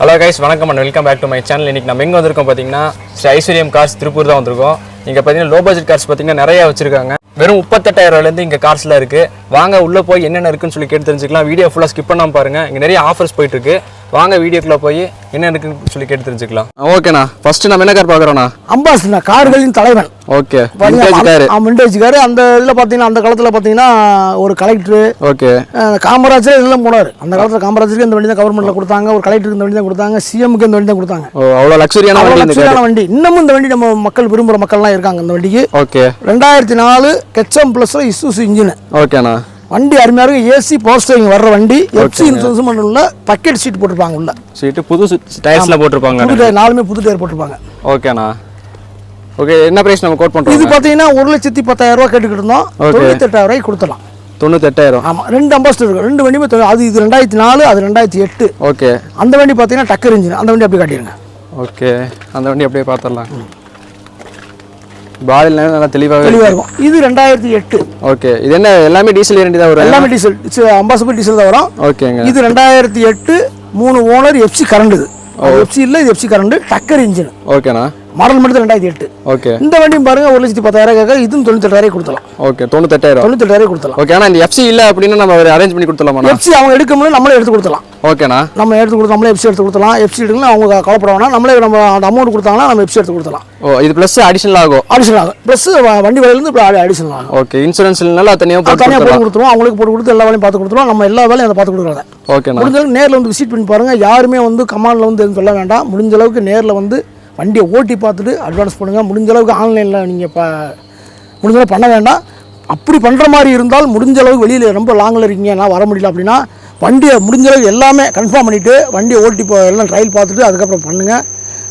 Hello guys வணக்கம் and welcome back to my channel இன்னைக்கு நம்ம எங்கே வந்திருக்கோம் பார்த்தீங்கன்னா ஸ்ரீ ஐஸ்வர்யம் கார்ஸ் திருப்பூர் தான் வந்திருக்கோம். இங்கே பார்த்தீங்கன்னா லோ பட்ஜெட் கார்ஸ் பார்த்தீங்கன்னா நிறைய வச்சிருக்காங்க. வெறும் முப்பத்தெட்டாயிரம்லேருந்து இங்கே கார்ஸ்லாம் இருக்குது வாங்க உள்ளே போய் என்னென்ன இருக்குன்னு சொல்லி கேட்டு தெரிஞ்சுக்கலாம். வீடியோ ஃபுல்லாக ஸ்கிப் பண்ணாமல் பாருங்கள் இங்கே நிறைய ஆஃபர்ஸ் போயிட்டுருக்கு வாங்க வீடியோக்குள்ளே போய் என்ன இருக்குன்னு சொல்லி கேட்டு தெரிஞ்சுக்கலாம். ஓகேண்ணா ஃபர்ஸ்ட் நம்ம என்ன கார் பார்க்குறோண்ணா அம்பாசிடர் கார்களின் தலைவன். ஓகே கார் விண்டேஜ் கார் அந்த இதில் பார்த்தீங்கன்னா அந்த காலத்தில் பார்த்தீங்கன்னா ஒரு கலெக்டர் ஓகே காமராஜர் இதெல்லாம் போனார். அந்த காலத்தில் காமராஜருக்கு இந்த வண்டி தான் கவர்மெண்ட்டில் கொடுத்தாங்க ஒரு கலெக்டருக்கு இந்த வண்டி தான் கொடுத்தாங்க சிஎம்க்கு இந்த வண்டி தான் கொடுத்தாங்க. ஓ அவ்வளோ லக்ஸரியான அவ்வளோ வண்டி. இன்னமும் இந்த வண்டி நம்ம மக்கள் விரும்புகிற மக்கள்லாம் இருக்காங்க இந்த வண்டிக்கு. ஓகே ரெண்டாயிரத்தி நாலு ஹெச்எம் ப்ளஸில் இசூஸ் இன்ஜின் ஓகேண்ணா வண்டி அருமையாக இருக்கும் ஏசி பவர் ஸ்டேரிங் வர்ற வண்டி எஃப்சி இன்சூரன்ஸ் மட்டும் இல்லை பக்கெட் சீட் போட்டிருப்பாங்க உள்ள. சீட்டு புது டயர்ஸ்லாம் போட்டிருப்பாங்க புது டயர் நாலுமே புது டயர் போட்டிருப்பாங்க. ஓகேண்ணா ஓகே என்ன ப்ரைஸ் நம்ம கோட் இது பண்ணுறோம் பார்த்தீங்கன்னா ஒரு லட்சத்தி பத்தாயிரம் ரூபா கேட்டுக்கிட்டு இருந்தோம். தொண்ணூத்தெட்டாயிரம் ரூபாய்க்கு கொடுத்துலாம் தொண்ணூத்தெட்டாயிரம். ஆமாம் ரெண்டு அம்பாஸ்டர் இருக்கும் ரெண்டு வண்டியுமே தொ- அது இது ரெண்டாயிரத்தி நாலு அது ரெண்டாயிரத்தி எட்டு. ஓகே அந்த வண்டி பார்த்தீங்கன்னா டக்கர் இன்ஜின் அந்த வண்டி அப்படியே காட்டிடுங்க. ஓகே அந்த வண்டி அப்படியே பார்த்துடலாம் பாடியில் நல்லா தெளிவாகவே தெளிவாக இருக்கும். இது ரெண்டாயிரத்தி எட்டு. ஓகே. இது என்ன எல்லாமே டீசல் வேரண்டி தான் வரும்? எல்லாமே டீசல் அம்பாசபர் டீசல் தான் வரும். ஓகேங்க. இது ரெண்டாயிரத்தி எட்டு மூணு ஓனர் எஃப்சி கரண்ட் இது. எஃப்சி இல்லை இது எஃப்சி கரண்ட் டக்கர் இன்ஜின் ஓகேண்ணா. மாடல் மட்டும் ரெண்டாயிரத்தி எட்டு. ஓகே. இந்த வண்டியும் பாருங்க ஒரு லட்சத்தி பத்தாயிரம் கேட்க இதுவும் தொண்ணூத்தெட்டாயிரம் கொடுத்தலாம் ஓகே தொண்ணூத்தெட்டாயிரம் தொண்ணூத்தெட்டாயிரம் கொடுத்தலாம் ஓகே ஆனால் இந்த எஃப்சி இல்லை அப்படின்னா நம்ம அரேஞ்ச் பண்ணி கொடுத்துடலாமாண்ணா? எஃப்சி அவங்க எடுக்க முடியும் நம்மளே எடுத்து கொடுத்தலாம் ஓகேண்ணா. நம்ம எடுத்து கொடுத்து நம்மளே எஃப்சி எடுத்து கொடுத்தலாம் எஃப்சி எடுக்கலாம் அவங்க கவலைப்பட வேணாம். நம்மளே நம்ம அந்த அமௌண்ட் கொடுத்தாங்கன்னா நம்ம எஃப்சி எடுத்து கொடுத்தலாம் ஓ இது ப்ளஸ் அடிஷனல் ஆகும். அடிஷனல் ஆகும். ப்ளஸ் வண்டி விலையிலேருந்து இப்போ அடிஷனல் ஆகும். ஓகே இன்சூரன்ஸ்னால தனியாக போட்டு தனியாக போட்டு கொடுத்துருவோம். அவங்களுக்கு போட்டு கொடுத்து எல்லா வேலையும் பார்த்து கொடுத்துருவோம். நம்ம எல்லா வேலையும் அதை பார்த்து கொடுக்குறாங்க ஓகேண்ணா. முடிஞ்ச நேரில் வந்து விசிட் பண்ணி பாருங்க. யாருமே வந்து கமாண்டில் வந்து எதுவும் சொல்ல வேண்டாம். முடிஞ்ச அளவுக்கு நேரில் வந்து வண்டியை ஓட்டி பார்த்துட்டு அட்வான்ஸ் பண்ணுங்கள் முடிஞ்ச அளவுக்கு ஆன்லைனில் நீங்கள் ப முடிஞ்ச அளவுக்கு பண்ண வேண்டாம். அப்படி பண்ணுற மாதிரி இருந்தால் முடிஞ்ச அளவுக்கு வெளியில் ரொம்ப லாங்கில் இருக்கீங்க நான் வர முடியல அப்படின்னா வண்டியை முடிஞ்ச அளவுக்கு எல்லாமே கன்ஃபார்ம் பண்ணிவிட்டு வண்டியை ஓட்டி போ எல்லாம் ட்ரையல் பார்த்துட்டு அதுக்கப்புறம் பண்ணுங்கள்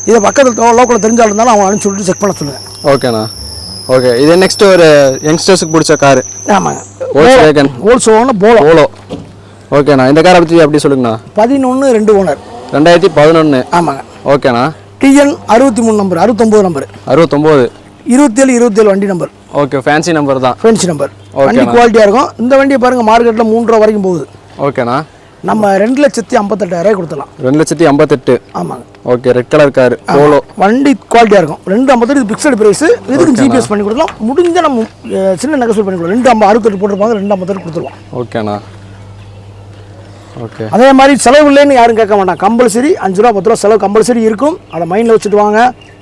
இதை பக்கத்தில் லோக்கலில் தெரிஞ்சால் இருந்தாலும் அவங்க அனுப்பிச்சி விட்டு செக் பண்ண சொல்லுங்கள் ஓகேண்ணா ஓகே இது நெக்ஸ்ட் ஒரு யங்ஸ்டர்ஸுக்கு பிடிச்ச காரு ஆமாங்க. ஓல்ஸ் வேகன் ஹோல்சோன்னு போலம் ஓலோ ஓகேண்ணா இந்த காரை பற்றி அப்படி சொல்லுங்கண்ணா. பதினொன்று ரெண்டு ஓனர் ரெண்டாயிரத்தி பதினொன்று ஆமாங்க. ஓகேண்ணா டிஎன் அறுபத்தி மூணு நம்பர் அறுபத்தொம்போது நம்பர் அறுபத்தொம்போது. இருபத்தேழு இருபத்தேழு வண்டி நம்பர் ஓகே ஃபேன்சி நம்பர் தான். ஃபென்சி நம்பர் வண்டி குவாலிட்டியாக இருக்கும். இந்த வண்டியை பாருங்கள் மார்க்கெட்டில் மூணு ரூபா வரைக்கும் போகுது. ஓகேண்ணா நம்ம ரெண்டு லட்சத்தி ஐம்பத்தெட்டாயிரம் கொடுத்தலாம் ரெண்டு லட்சத்தி ஐம்பத்தெட்டு. ஆமாங்க. ஓகே ரெட் கலர் கார் ஓலோ வண்டி குவாலிட்டியாக இருக்கும். ரெண்டு ஐம்பத்தெட்டு இது பிக்சடு ப்ரைஸ் இதுக்கு ஜிபிஎஸ் பண்ணி கொடுக்கலாம் முடிஞ்ச நம்ம சின்ன நெகசல் பண்ணி கொடுக்கலாம். ரெண்டு ஐம்பது அறுபத்தெட்டு போட்டிருப்பாங்க ரெண்டு ஐம்பத்தெட்டு கொடுத்துருவோம் ஓகேண்ணா ஓகே. அதே மாதிரி செலவு இல்லைன்னு யாரும் கேட்க மாட்டாங்க. கம்பல்சரி அஞ்சு ரூபா பத்து ரூபா செலவு கம்பல்சரி இருக்கும். அதை மைண்டில் வச்சுட்டு வாங்க.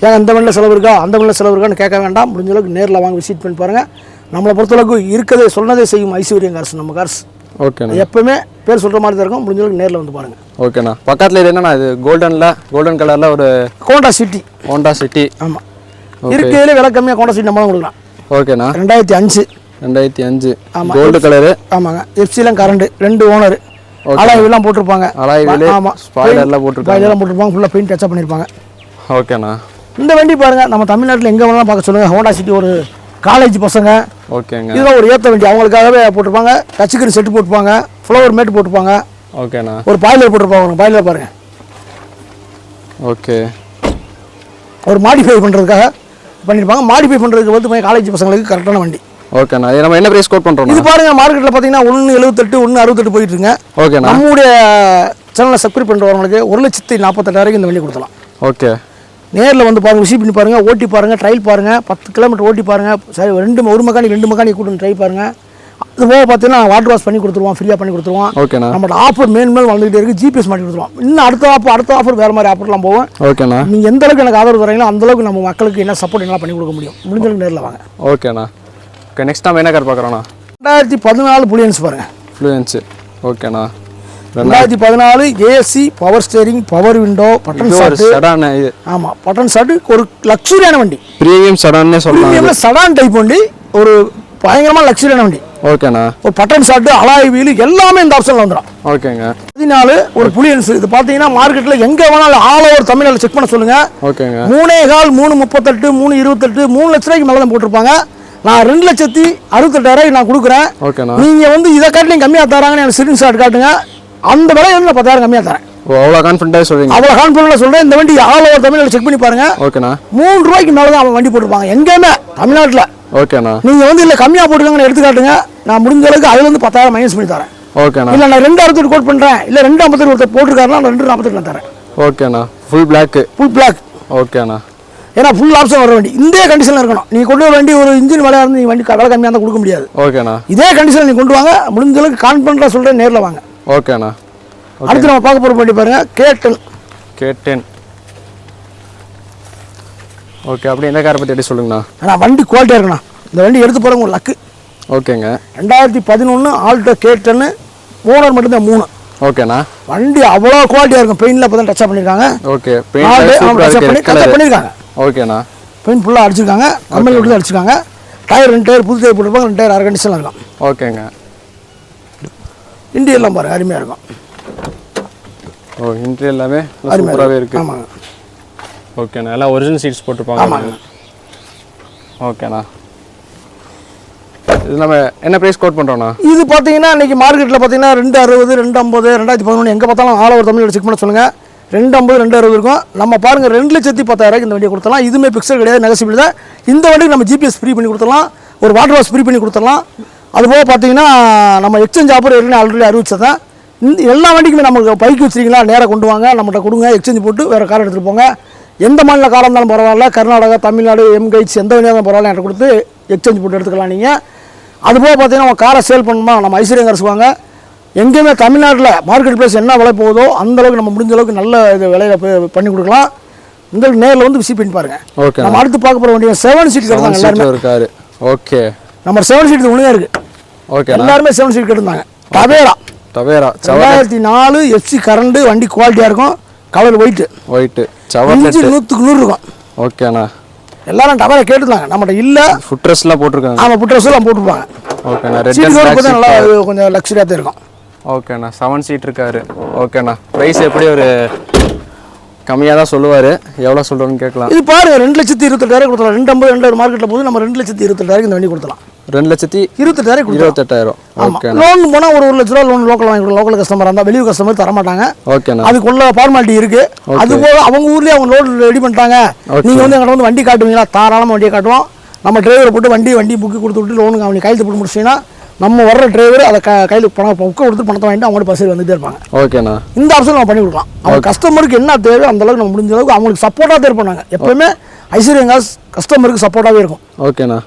ஏன் இந்த வண்டியில் செலவு இருக்கா அந்த வண்டியில் செலவு இருக்கான்னு கேட்க வேண்டாம். முடிஞ்ச அளவுக்கு நேரில் வாங்க விசிட் பண்ணி பாருங்கள் நம்மளை பொறுத்தளவுக்கு இருக்கதே சொன்னதே செய்யும் ஐஸ்வர்யம் கார்ஸ் நம்ம கார்ஸ். ஓகேண்ணா எப்பவுமே பேர் சொல்கிற மாதிரி தான் இருக்கும். முடிஞ்ச அளவுக்கு நேரில் வந்து பாருங்கள் ஓகேண்ணா பக்கத்தில் இது என்னண்ணா இது கோல்டனில் கோல்டன் கலரில் ஒரு கோண்டா சிட்டி. Honda city. ஆமாம் இருக்கிறதுல விலை கம்மியாக கோண்டா சிட்டி நம்ம கொடுக்கலாம். ஓகேண்ணா ரெண்டாயிரத்தி அஞ்சு. ரெண்டாயிரத்தி அஞ்சு. ஆமா. கோல்டு கலரு ஆமாங்க. எஃப்சிலாம் கரண்ட் ரெண்டு ஓனர் அலாய்வெல்லாம் போட்டிருப்பாங்க. அலாய் வீலு, ஆமாம் ஸ்பாய்லர்லாம் போட்டிருக்காங்க. ஸ்பாய்லர்லாம் போட்டிருப்பாங்க. ஃபுல்லாக பெயிண்ட் டச்சப் பண்ணியிருப்பாங்க. ஓகேண்ணா இந்த வண்டி பாருங்க நம்ம தமிழ்நாட்டில் எங்கே வேணாலும் பார்க்க சொல்லுங்கள் ஹோண்டா சிட்டி ஒரு காலேஜ் பசங்க. ஓகேங்க இதெல்லாம் ஒரு ஏற்ற வண்டி. அவங்களுக்காகவே போட்டிருப்பாங்க. டச்சுக்கரி செட்டு போட்டுப்பாங்க. ஃப்ளவர் மேட் போட்டுப்பாங்க. ஓகேண்ணா ஒரு பாய்லர் போட்டிருப்பாங்க. பாய்லர் பாருங்க. ஓகே ஒரு மாடிஃபை பண்ணுறதுக்காக பண்ணியிருப்பாங்க. மாடிஃபை பண்ணுறதுக்கு வந்து காலேஜ் பசங்களுக்கு கரெக்டான வண்டி. ஓகேண்ணா நம்ம என்ன ப்ரைஸ் கோட் பண்ணுறோண்ணா இது பாருங்க மார்க்கெட்டில் பார்த்தீங்கன்னா ஒன்று எழுபத்தெட்டு ஒன்று அறுபத்தெட்டு போயிட்டு இருக்குங்க ஓகேண்ணா நம்முடைய சேனலை சப்ஸ்கிரைப் பண்ணுறவங்களுக்கு ஒரு லட்சத்தி நாற்பத்தெட்டாயிரம் இந்த வண்டி கொடுக்கலாம். ஓகே நேரில் வந்து பாருங்க விசிட் பண்ணி பாருங்க ஓட்டி பாருங்க ட்ரையல் பாருங்க பத்து கிலோமீட்டர் ஓட்டி பாருங்க சரி ரெண்டு ஒரு மெக்கானிக் ரெண்டு மெக்கானிக் கூட்டு ட்ரை பாருங்க. அது போக பார்த்தீங்கன்னா வாட்டர் வாஷ் பண்ணி கொடுத்துருவோம் ஃப்ரீயாக பண்ணி கொடுத்துருவோம். ஓகேண்ணா நம்மளோட ஆஃபர் மேல் மேல் வந்துகிட்டே இருக்கு ஜிபிஎஸ் மாட்டி கொடுத்துருவோம். இன்னும் அடுத்த ஆஃபர் அடுத்த ஆஃபர் வேறு மாதிரி ஆஃபர்லாம் போவோம் ஓகேண்ணா நீங்கள் எந்த அளவுக்கு எனக்கு ஆதரவு தரீங்களோ அந்த அளவுக்கு நம்ம மக்களுக்கு என்ன சப்போர்ட் என்ன பண்ணி கொடுக்க முடியும். முடிஞ்ச அளவுக்கு நேரில் வாங்க. ஓகேண்ணா ஓகே நெக்ஸ்ட் நம்ம என்ன கார் பார்க்குறோண்ணா ரெண்டாயிரத்தி பதினாலு புளியன்ஸ் பாருங்க. ஃப்ளூயன்ஸு ஓகேண்ணா ரெண்டாயிரத்தி பதினாலு AC power steering power window button sedan இது ஆமாம் பட்டன் சாட்டு ஒரு லக்ஸுரியான வண்டி. ப்ரீமியம் சடான்னே சொல்லலாம் சடான் டைப் வண்டி ஒரு பயங்கரமான லக்ஸுரியான வண்டி. ஓகேண்ணா ஒரு பட்டன் ஷாட்டு அலாய் வீல் எல்லாமே இந்த ஆப்ஷனில் வந்துடும் ஓகேங்க பதினாலு ஒரு புளியன்ஸ் இது பார்த்தீங்கன்னா மார்க்கெட்டில் எங்கே வேணாலும் ஆல் ஓவர் தமிழ்நாடு செக் பண்ண சொல்லுங்க. ஓகேங்க மூணே கால் மூணு முப்பத்தெட்டு மூணு இருபத்தெட்டு மூணு லட்ச ரூபாய்க்கு மேலே தான் போட்டிருப்பாங்க. நான் ரெண்டு லட்சத்தி அறுபத்தெட்டாயிரம் நான் கொடுக்குறேன். ஓகேண்ணா நீங்கள் வந்து இதை காட்டிலையும் கம்மியாக தராங்கன்னு எனக்கு ஸ்க்ரீன் ஷாட் காட்டுங்க. அந்த விலை வந்து நான் பத்தாயிரம் கம்மியாக தரேன். அவ்வளோ கான்ஃபிடண்ட்டாக சொல்கிறீங்க அவ்வளோ கான்ஃபிடன்ட்ல சொல்கிறேன் இந்த வண்டி ஆல் ஓவர் தமிழ்நாடு செக் பண்ணி பாருங்க. ஓகேண்ணா மூணு ரூபாய்க்கு மேலே தான் அவன் வண்டி போட்டிருப்பாங்க. எங்கேயுமே தமிழ்நாட்டில். ஓகேண்ணா நீங்கள் வந்து இல்லை கம்மியாக போட்டுருக்காங்கன்னு எடுத்து காட்டுங்க. நான் முடிஞ்ச அளவுக்கு அதுலேருந்து பத்தாயிரம் மைனஸ் பண்ணி தரேன். ஓகேண்ணா இல்லை நான் ரெண்டு அறுபத்தெட்டு கோட் பண்ணுறேன் இல்லை ரெண்டு ஐம்பத்தெட்டு ஒருத்தர் போட்டிருக்காருன்னா நான் ரெண்டு நாற்பத்தெட்டு நான் தரேன். ஓகேண்ணா ஃபுல் பிளாக்கு ஃபுல் பிளாக் ஓகேண்ணா ஏன்னா ஃபுல் ஆப்ஷன் வர வண்டி. இந்த கண்டிஷனில் இருக்கணும். நீ கொண்டு வர வண்டி ஒரு இன்ஜின் விலையாக இருந்து நீ வண்டி விலை கம்மியாக தான் கொடுக்க முடியாது. ஓகேண்ணா இதே கண்டிஷனில் நீ கொண்டு வாங்க. முடிஞ்ச அளவுக்கு கான்ஃபிடண்ட்டாக சொல்கிறேன் நேரில் வாங்க. ஓகேண்ணா அடுத்து நம்ம பார்க்க போகிற வண்டி பாருங்க கேட்டன் கேட்டேன் ஓகே அப்படியே இந்த காரை பற்றி எப்படி சொல்லுங்கண்ணா? ஆனால் வண்டி குவாலிட்டியாக இருக்கணும். இந்த வண்டி எடுத்து போகிறவங்க ஒரு லக்கு ஓகேங்க ரெண்டாயிரத்தி பதினொன்று ஆல்டோ கேட்டன்னு ஓனர் மட்டும்தான் மூணு. ஓகேண்ணா வண்டி அவ்வளோ குவாலிட்டியாக இருக்கும். பெயிண்டில் இப்போ தான் டச்சப் பண்ணியிருக்காங்க ஓகே பெயிண்ட் டச்சப் பண்ணி கலர் பண்ணியிருக்காங்க ஓகேண்ணா. பெயிண்ட் ஃபுல்லாக அடிச்சிருக்காங்க. கம்பெனி விட்டு தான் அடிச்சிருக்காங்க. டயர் ரெண்டு டயர் புது டயர் போட்டிருப்பாங்க ரெண்டு டயர் அரை கண்டிஷனில் இருக்கும் ஓகேங்க. இண்டியெல்லாம் பாருங்க அருமையாக இருக்கும். ஓ இன்ட்ரி எல்லாமே சூப்பராகவே இருக்கு. ஆமாங்க. ஓகேண்ணா எல்லாம் ஒரிஜினல் சீட்ஸ் போட்டிருப்பாங்க. ஆமாங்க. ஓகேண்ணா. இது நம்ம என்ன ப்ரைஸ் கோட் பண்ணுறோண்ணா இது பார்த்தீங்கன்னா இன்னைக்கு மார்க்கெட்டில் பார்த்தீங்கன்னா ரெண்டு அறுபது ரெண்டு ஐம்பது ரெண்டாயிரத்தி பதினொன்று எங்கே பார்த்தாலும் ஆல் ஓவர் தமிழ் செக் பண்ண சொல்லுங்கள் ரெண்டு ஐம்பது ரெண்டு அறுபது இருக்கும். நம்ம பாருங்கள் ரெண்டு லட்சத்தி பத்தாயிரம் இந்த வண்டியை கொடுத்தலாம் இதுவுமே பிக்சல் கிடையாது நெகசிபிள் தான் இந்த வண்டிக்கு நம்ம ஜிபிஎஸ் ஃப்ரீ பண்ணி கொடுத்துடலாம். ஒரு வாட்டர் வாஷ் ஃப்ரீ பண்ணி கொடுத்துடலாம். அதுபோக பார்த்தீங்கன்னா நம்ம எக்ஸ்சேஞ்ச் ஆஃபர் ஏற்கனவே ஆல்ரெடி அறிவிச்சதான் இந்த எல்லா வண்டிக்குமே நமக்கு பைக் வச்சிருக்கீங்களா? நேராக கொண்டு வாங்க நம்மகிட்ட கொடுங்க எக்ஸ்சேஞ்ச் போட்டு வேறு கார் எடுத்துகிட்டு போங்க. எந்த மாநில காரம் இருந்தாலும் பரவாயில்ல. கர்நாடகா தமிழ்நாடு எம்கைட்ஸ் எந்த வண்டியாக இருந்தாலும் பரவாயில்ல. என்கிட்ட கொடுத்து எக்ஸ்சேஞ்ச் போட்டு எடுத்துக்கலாம் நீங்கள் அதுபோக பார்த்தீங்கன்னா உங்கள் காரை சேல் பண்ணணுமா நம்ம ஐஸ்வர்யம் கார்ஸ் எங்கேயுமே தமிழ்நாட்டில் மார்க்கெட் பிளேஸ் என்ன விலை போகுதோ அந்த அளவுக்கு நம்ம முடிஞ்ச அளவுக்கு நல்ல இது விலையில பண்ணி கொடுக்கலாம். உங்களுக்கு நேரில் வந்து விசிட் பண்ணி பாருங்க. ஓகே நம்ம அடுத்து பார்க்க போகிற வண்டி செவன் சீட் கேட்டாங்க எல்லாருமே. சீட்டில் இருக்காரு. ஓகே. நம்ம செவன் சீட் ஒழுங்காக இருக்கு. ஓகேண்ணா எல்லாருமே செவன் சீட் கேட்டிருந்தாங்க. டவேரா டவேரா ரெண்டாயிரத்தி நாலு எஃப்சி கரண்டு வண்டி குவாலிட்டியாக இருக்கும். கலர் ஒயிட்டு ஒயிட்டு இன்ஜின் நூற்றுக்கு நூறு இருக்கும். ஓகேண்ணா எல்லாரும் டவேரா கேட்டிருந்தாங்க. நம்மகிட்ட இல்லை. ஃபுட் ட்ரெஸ்லாம் போட்டிருக்காங்க. ஆமாம் புட்ரஸ்லாம் போட்டுருப்பாங்க. ஓகேண்ணா ரெட் நல்லா கொஞ்சம் லக்ஸரியாக தான் இருக்கும். ஓகேண்ணா செவன் சீட் இருக்காரு. ஓகேண்ணா ப்ரைஸ் எப்படி ஒரு கம்மியாக தான் சொல்லுவார். எவ்வளோ சொல்கிறோன்னு கேட்கலாம். இது பாருங்க ரெண்டு லட்சத்தி இருபத்தெட்டாயிரம் கொடுத்தலாம் ரெண்டு ஐம்பது ரெண்டாயிரம் மார்க்கெட்டில் போது நம்ம ரெண்டு லட்சத்தி இருபத்தெட்டாயிரம் இந்த வண்டி கொடுத்தலாம் ரெண்டு லட்சத்தி இருபத்தெட்டாயிரம். இருபத்தெட்டாயிரம் ஓகேண்ணா. லோன் போனால் ஒரு ஒரு லட்ச ரூபா லோன் லோக்கல் வாங்கி லோக்கல் கஸ்டமர் இருந்தால் வெளியூர் கஸ்டமர் தர மாட்டாங்க. ஓகேண்ணா. அதுக்குள்ள ஃபார்மாலிட்டி இருக்கு. அது போக அவங்க ஊர்லயே அவங்க லோடு ரெடி பண்ணிட்டாங்க. நீங்க வந்து எங்கிட்ட வந்து வண்டி காட்டுவீங்களா? தாராளமாக வண்டியை காட்டுவோம். நம்ம டிரைவரை போட்டு வண்டி வண்டி புக்கு கொடுத்து விட்டு லோனுக்கு அவனுக்கு கையெழுத்து போட்டு முடிச்சிங்கன்னா நம்ம வர்ற டிரைவர் அதை க கையில் பணம் புக்கை கொடுத்து பணத்தை வாங்கிட்டு அவங்கள்ட்ட பஸ் வந்துட்டே இருப்பாங்க. ஓகேண்ணா இந்த ஆப்ஷன் நம்ம பண்ணி கொடுக்கலாம். அவங்க கஸ்டமருக்கு என்ன தேவை அந்த அளவுக்கு நம்ம முடிஞ்ச அளவுக்கு அவங்களுக்கு சப்போர்ட்டாக தான் இருப்பாங்க. எப்பவுமே ஐஸ்வர்யங்காஸ் கஸ்டமருக்கு சப்போர்ட்டாகவே இருக்கும். ஓகேண்ணா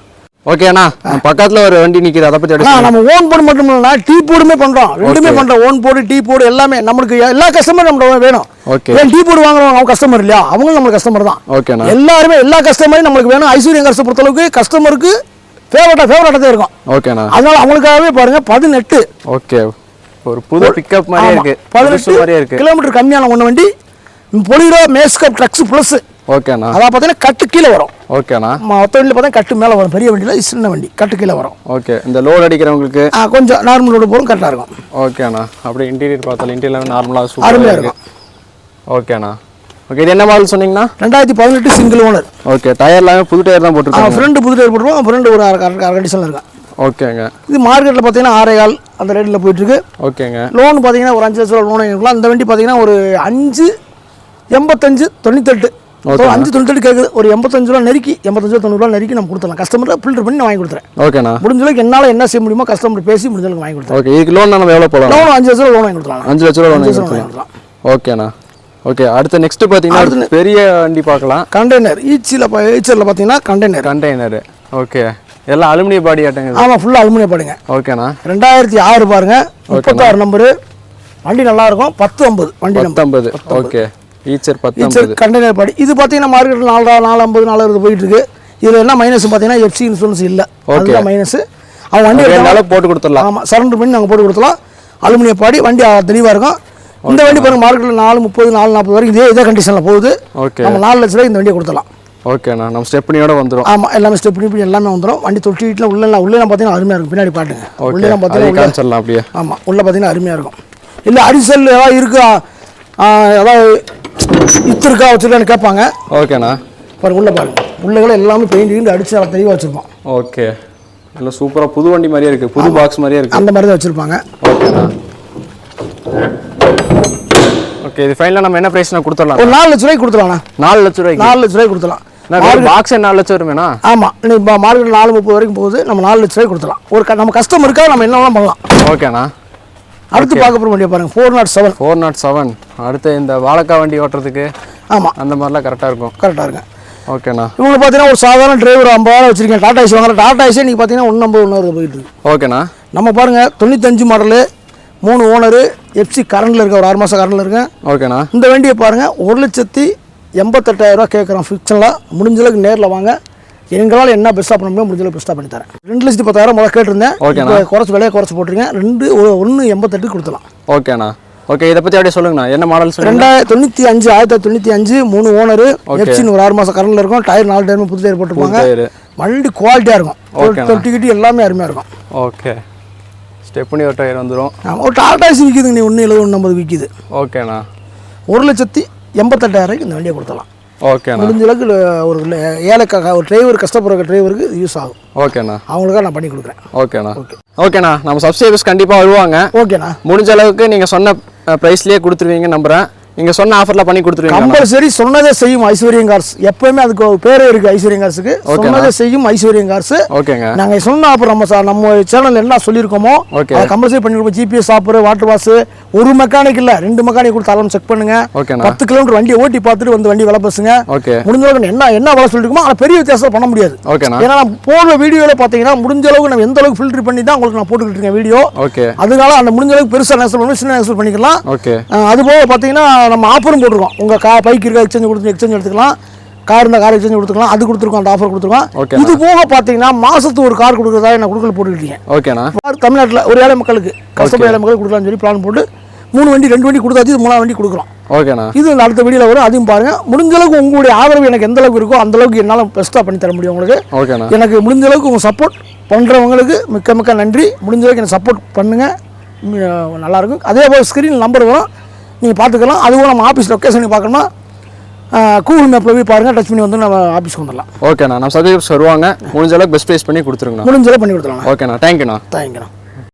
ஓகேண்ணா பக்கத்தில் ஒரு வண்டி நிற்கிது அதை பற்றி நம்ம ஓன் போர்டு மட்டும் இல்லைனா டீ போர்டுமே பண்றோம். ரெண்டுமே பண்றோம். ஓன் போர்டு டீ போர்டு எல்லாமே நம்மளுக்கு எல்லா கஸ்டமரும் நம்மளுக்கு வேணும். ஓகே ஏன் டீ போர்டு வாங்குறவங்க அவங்க கஸ்டமர் இல்லையா? அவங்களும் நம்ம கஸ்டமர் தான். ஓகேண்ணா எல்லாருமே எல்லா கஸ்டமரையும் நம்மளுக்கு வேணும். ஐஸ்வர்யம் கஸ்டமர் பொறுத்தளவுக்கு கஸ்டமருக்கு ஃபேவரட்டா ஃபேவரட்டா தான் இருக்கும். ஓகேண்ணா அதனால அவங்களுக்காகவே பாருங்க பதினெட்டு. ஓகே ஒரு புது பிக்கப் மாதிரியே இருக்கு. புதுசு மாதிரியே இருக்கு. கிலோமீட்டர் கம்மியான ஒன்று வண்டி பொலிரோ மேஸ்கப் ட்ரக்ஸ் ப்ளஸ் ஓகேண்ணா அதான் பார்த்தீங்கன்னா கட்டு கீழே வரும். ஓகேண்ணா மொத்த வண்டியில் பார்த்தா கட்டு மேலே வரும். பெரிய வண்டியில் சின்ன வண்டி. கட்டு கீழே வரும். ஓகே இந்த லோட் அடிக்கிறவங்களுக்கு? கொஞ்சம் நார்மல் ரோடு போகும் கரெக்டாக இருக்கும். ஓகேண்ணா அப்படியே இன்டீரியர் பார்த்தாலும் இன்டீரியர் நார்மலாக அருமையா சூப்பராக இருக்கு ஓகேண்ணா ஓகே இது என்ன மாடல் சொன்னீங்கன்னா? ரெண்டாயிரத்தி பதினெட்டு சிங்கிள் ஓனர் ஓகே டயர் எல்லாமே புது டயர் தான் போட்டிருக்காங்க. அவன் ஃப்ரெண்டு புது டயர் போட்டுருவான் ஃப்ரெண்டு ஒரு அரை கண்டிஷனில் இருக்கான் ஓகேங்க இது மார்க்கெட்டில் பார்த்தீங்கன்னா ஆறே கால் அந்த ரேட்டில் போயிட்டுருக்கு. ஓகேங்க லோன் பார்த்தீங்கன்னா ஒரு அஞ்சு லட்ச ரூபா லோன் எடுக்கலாம் இந்த வண்டி பார்த்தீங்கன்னா ஒரு அஞ்சு எண்பத்தஞ்சு தொண்ணூத்தெட்டு. அஞ்சு தொண்ணூத்தெட்டு கேட்குது ஒரு எண்பத்தஞ்சு ரூபா நெருக்கி எண்பத்தஞ்சு ரூபா தொண்ணூறு ரூபா நெருக்கி நம்ம கொடுத்துடலாம். கஸ்டமரை ஃபில்டர் பண்ணி நான் வாங்கி கொடுத்துறேன். ஓகேண்ணா முடிஞ்ச அளவுக்கு என்னால் என்ன செய்ய முடியுமோ கஸ்டமர் பேசி முடிஞ்ச அளவுக்கு வாங்கி கொடுத்துறேன். ஓகே இதுக்கு லோன் நம்ம எவ்வளோ போடலாம்? லோன் அஞ்சு லட்ச ரூபா லோன் வாங்கி கொடுத்துலாம் அஞ்சு லட்ச ரூபா லோன் வாங்கி கொடுத்துலாம் ஓகேண்ணா ஓகே அடுத்து நெக்ஸ்ட் பார்த்தீங்கன்னா பெரிய வண்டி பார்க்கலாம். கண்டெய்னர் ஈச்சியில் ஈச்சரில் பார்த்தீங்கன்னா கண்டெய்னர் கண்டெய்னரு ஓகே எல்லாம் அலுமினிய பாடி ஆட்டங்குது ஆமாம் ஃபுல்லாக அலுமினியம் பாடுங்க ஓகேண்ணா ரெண்டாயிரத்தி ஆறு பாருங்க. முப்பத்தாறு நம்பரு வண்டி நல்லா இருக்கும் பத்து ஐம்பது வண்டி பத்தொன்பது. ஓகே ஈச்சர் பத்தொன்பது. கண்டெய்னர் பாடி இது பார்த்தீங்கன்னா மார்க்கெட்டில் நாலு நாலு ஐம்பது நாலு அறுபது போயிட்டு இருக்கு இதில் என்ன மைனஸ் பார்த்தீங்கன்னா எஃப்சி இன்சூரன்ஸ் இல்லை. அதுதான் மைனஸ் அவன் வண்டி போட்டு கொடுத்துடலாம். ஆமாம் சரண்டர் பண்ணி நாங்கள் போட்டு கொடுத்தலாம் அலுமினியம் பாடி வண்டி தெளிவாக இருக்கும். இந்த வண்டி பாருங்க மார்க்கெட்டில் நாலு முப்பது நாலு நாற்பது வரைக்கும் இதே இதே கண்டிஷனில் போகுது. ஓகே. நம்ம நாலு லட்ச ரூபாய் இந்த வண்டியை கொடுத்தலாம் ஓகேண்ணா நம்ம ஸ்டெப்னியோட வந்துடும் ஆமாம் எல்லாமே ஸ்டெப் பண்ணி எல்லாமே வந்துடும் வண்டி தொட்டி வீட்டில் உள்ள உள்ளே பார்த்தீங்கன்னா அருமையாக இருக்கும். பின்னாடி பாட்டுங்க உள்ளே பார்த்தீங்கன்னா அப்படியே. ஆமாம் உள்ளே பார்த்தீங்கன்னா அருமையாக இருக்கும். இல்லை அரிசல் ஏதாவது இருக்கா? ஏதாவது இத்து இருக்கா? வச்சுருக்கான்னு கேட்பாங்க. ஓகேண்ணா பாருங்க உள்ளே பாருங்க. உள்ளே எல்லாமே பெயிண்ட் கீண்டு அடிச்சு அதை தெளிவாக வச்சுருப்போம். ஓகே. இல்லை சூப்பராக புது வண்டி மாதிரியே இருக்குது புது பாக்ஸ் மாதிரியே இருக்குது அந்த மாதிரி தான் வச்சுருப்பாங்க ஓகேண்ணா ஓகே இது ஃபைனலாக நம்ம என்ன ப்ரைஸ்னா கொடுத்துடலாம்? ஒரு நாலு லட்ச ரூபாய்க்கு கொடுத்துலாம்ண்ணா நாலு லட்ச ரூபாய்க்கு? நாலு லட்ச ரூபாய்க்கு கொடுத்துலாம் பாக்ஸ் நாலு லட்சம் வருமேண்ணா? ஆமாம் இப்போ மார்க்கெட் நாலு முப்பது வரைக்கும் போகுது நம்ம நாலு லட்ச ரூபாய்க்கு கொடுத்துலாம் ஒரு நம்ம கஸ்டமருக்காக நம்ம என்ன வேணாலும் பண்ணலாம் ஓகேண்ணா அடுத்து பார்க்க போகிற வண்டியை பாருங்கள் four nought seven four nought seven அடுத்து இந்த வாழைக்காய் வண்டி ஓட்டுறதுக்கு ஆமாம் அந்த மாதிரிலாம் கரெக்டாக இருக்கும். கரெக்டாக இருங்க ஓகேண்ணா இவங்க பார்த்தீங்கன்னா ஒரு சாதாரண டிரைவர் ஐம்பதாயிரம் வச்சிருக்கேன் டாடா ஐஸ் வாங்குற டாடா ஐஸே நீங்கள் பார்த்தீங்கன்னா ஒன்று ஐம்பது ஒன்று போயிட்டு இருக்கு. ஓகேண்ணா நம்ம பாருங்கள் தொண்ணூத்தஞ்சு மாடலு மூணு ஓனரு எஃப்சி கரண்டில் இருக்க ஒரு ஆறு மாதம் கரண்டில் இருக்கேன். ஓகேண்ணா. இந்த வண்டியை பாருங்கள் ஒரு லட்சத்தி எண்பத்தெட்டாயிரரூவா கேட்குறோம். ஃபிக்ஷனில் முடிஞ்ச அளவுக்கு நேரில் வாங்க. எங்களால் என்ன பெஸ்ட்டாக பண்ண முடியும் முடிஞ்ச அளவுக்கு பெஸ்ட்டாக பண்ணி தரேன். ரெண்டு லட்சத்தி பத்தாயிரம் முதல்ல கேட்டிருந்தேன். இப்போ குறைச்சி விலையை குறைச்சி போட்டிருக்கேன். ரெண்டு ஒன்று எண்பத்தெட்டு கொடுத்துலாம் ஓகேண்ணா. ஓகே இதை பற்றி அப்படியே சொல்லுங்கண்ணா. என்ன மாடல் ரெண்டாயிரத்தி தொண்ணூற்றி அஞ்சு ஆயிரத்தி தொள்ளாயிரத்தி தொண்ணூற்றி அஞ்சு மூணு ஓனரு எஃப்சின்னு ஒரு ஆறு மாதம் கரண்டில் இருக்கும். டயர் நாலு டயர் புது டயர் போட்டிருப்பாங்க. வண்டி குவாலிட்டியாக இருக்கும். தொட்டி கிட்டி எல்லாமே அருமையாக இருக்கும். ஓகே. ஸ்டெப்னி ஒரு டயர் வந்துடும் ஆமா, ஒரு டாடா ஐஸ் விற்கிதுங்க நீ ஒன்று எழுபது ஒன்று ஐம்பது விற்கிது ஓகேண்ணா. ஒரு லட்சத்தி எண்பத்தெட்டாயிரம் இந்த வண்டியை கொடுத்தலாம் ஓகேண்ணா. முடிஞ்ச அளவுக்கு ஒரு ஏழைக்காக ஒரு டிரைவர் கஷ்டப்படுற டிரைவருக்கு யூஸ் ஆகும். ஓகேண்ணா. அவங்களுக்காக நான் பண்ணி கொடுக்குறேன். ஓகேண்ணா. ஓகேண்ணா நம்ம சப்ஸ்கிரைபர்ஸ் கண்டிப்பாக வருவாங்க. ஓகேண்ணா. முடிஞ்ச அளவுக்கு நீங்கள் சொன்ன ப்ரைஸ்லேயே கொடுத்துருவீங்க நம்புறேன். நீங்கள் சொன்ன ஆஃபரில் பண்ணி கொடுத்துருவீங்க கம்பல்சரி சொன்னதே செய்யும் ஐஸ்வர்யம் கார்ஸ். எப்பவுமே அதுக்கு பேரே இருக்கு ஐஸ்வர்யம் கார்ஸுக்கு. சொன்னதே செய்யும் ஐஸ்வர்யம் கார்ஸ். ஓகேங்க. நாங்க சொன்ன அப்புறம் நம்ம ச- நம்ம சேனல் என்ன சொல்லியிருக்கோமோ. அதை கம்பல்சரி பண்ணி கொடுப்போம் ஜிபிஎஸ் ஆஃபர் வாட்டர் வாஷ் ஒரு மெக்கானிக் இல்ல ரெண்டு மெக்கானிக் கொடுத்து அலாம் செக் பண்ணுங்க. பத்து கிலோமீட்டர் வண்டியை ஓட்டி பார்த்துட்டு வந்து வண்டி விலை பேசுங்க. ஓகே முடிஞ்ச அளவுக்கு என்ன என்ன விலை சொல்லிருக்கோமோ ஆனால் பெரிய வித்தியாசம் பண்ண முடியாது. ஏன்னா நான் போடுற வீடியோவில் பார்த்தீங்கன்னா முடிஞ்ச அளவுக்கு நம்ம எந்த அளவுக்கு ஃபில்டர் பண்ணி தான் உங்களுக்கு நான் போட்டுக்கிட்டு இருக்கேன் வீடியோ ஓகே அதனால அந்த முடிஞ்ச அளவுக்கு பெருசாக நெசல் பண்ணி சின்ன நெசல் பண்ணிக்கலாம். ஓகே அது போக பார்த்தீங்கன்னா நம்ம ஆஃபரும் போட்டிருக்கோம். உங்கள் கா பைக் இருக்க எக்ஸ்சேஞ்ச் கொடுத்து எக்ஸ்சேஞ்ச் எடுத்துக்கலாம். கார் இருந்தால் கார் எக்ஸ்சேஞ்ச் கொடுத்துக்கலாம். அது கொடுத்துருக்கோம் அந்த ஆஃபர் கொடுத்துருக்கோம். இது போக பார்த்தீங்கன்னா மாசத்துக்கு ஒரு கார் கொடுக்குறதா நான் கொடுக்கல போட்டுக்கிட்டீங்க ஓகேண்ணா தமிழ்நாட்டில் ஒரு ஏழை மக்களுக்கு கஷ்டப்பட ஏழை மக்களுக்கு கொடுக்கலாம்னு சொல்லி பிளான் போட்டு மூணு வண்டி ரெண்டு வண்டி கொடுத்தாச்சு இது மூணாவது வண்டி கொடுக்குறோம். ஓகேண்ணா. இது அடுத்த வீடியோவில் வரும். அதையும் பாருங்க. முடிஞ்ச அளவுக்கு உங்களுடைய ஆதரவு எனக்கு எந்த அளவுக்கு இருக்கோ அந்த அளவுக்கு என்னால் பெஸ்ட்டாக பண்ணி தர முடியும் உங்களுக்கு. ஓகேண்ணா. எனக்கு முடிஞ்ச அளவுக்கு உங்கள் சப்போர்ட் பண்ணுறவங்களுக்கு மிக்க மிக்க நன்றி. முடிஞ்ச அளவுக்கு எனக்கு சப்போர்ட் பண்ணுங்கள் நல்லாயிருக்கும் அதே போல் ஸ்க்ரீன் நம்பர் வரும். நீங்கள் பார்த்துக்கலாம். அதுவும் நம்ம ஆஃபீஸ் லொக்கேஷனுக்கு பார்க்கணும்னா கூகுள் மேப்பில் போய் பாருங்கள் டச் பண்ணி வந்து நம்ம ஆஃபீஸ்க்கு வந்துடலாம். ஓகேண்ணா. நம்ம சப்ஸ்கிரைபர்ஸ் வருவாங்க. முடிஞ்ச அளவுக்கு பெஸ்ட் ப்ரைஸ் பண்ணி கொடுத்துருங்கண்ணா. முடிஞ்ச அளவுக்கு பண்ணி கொடுத்துடலாம் ஓகேண்ணா. தேங்க்யூண்ணா தேங்க்யூண்ணா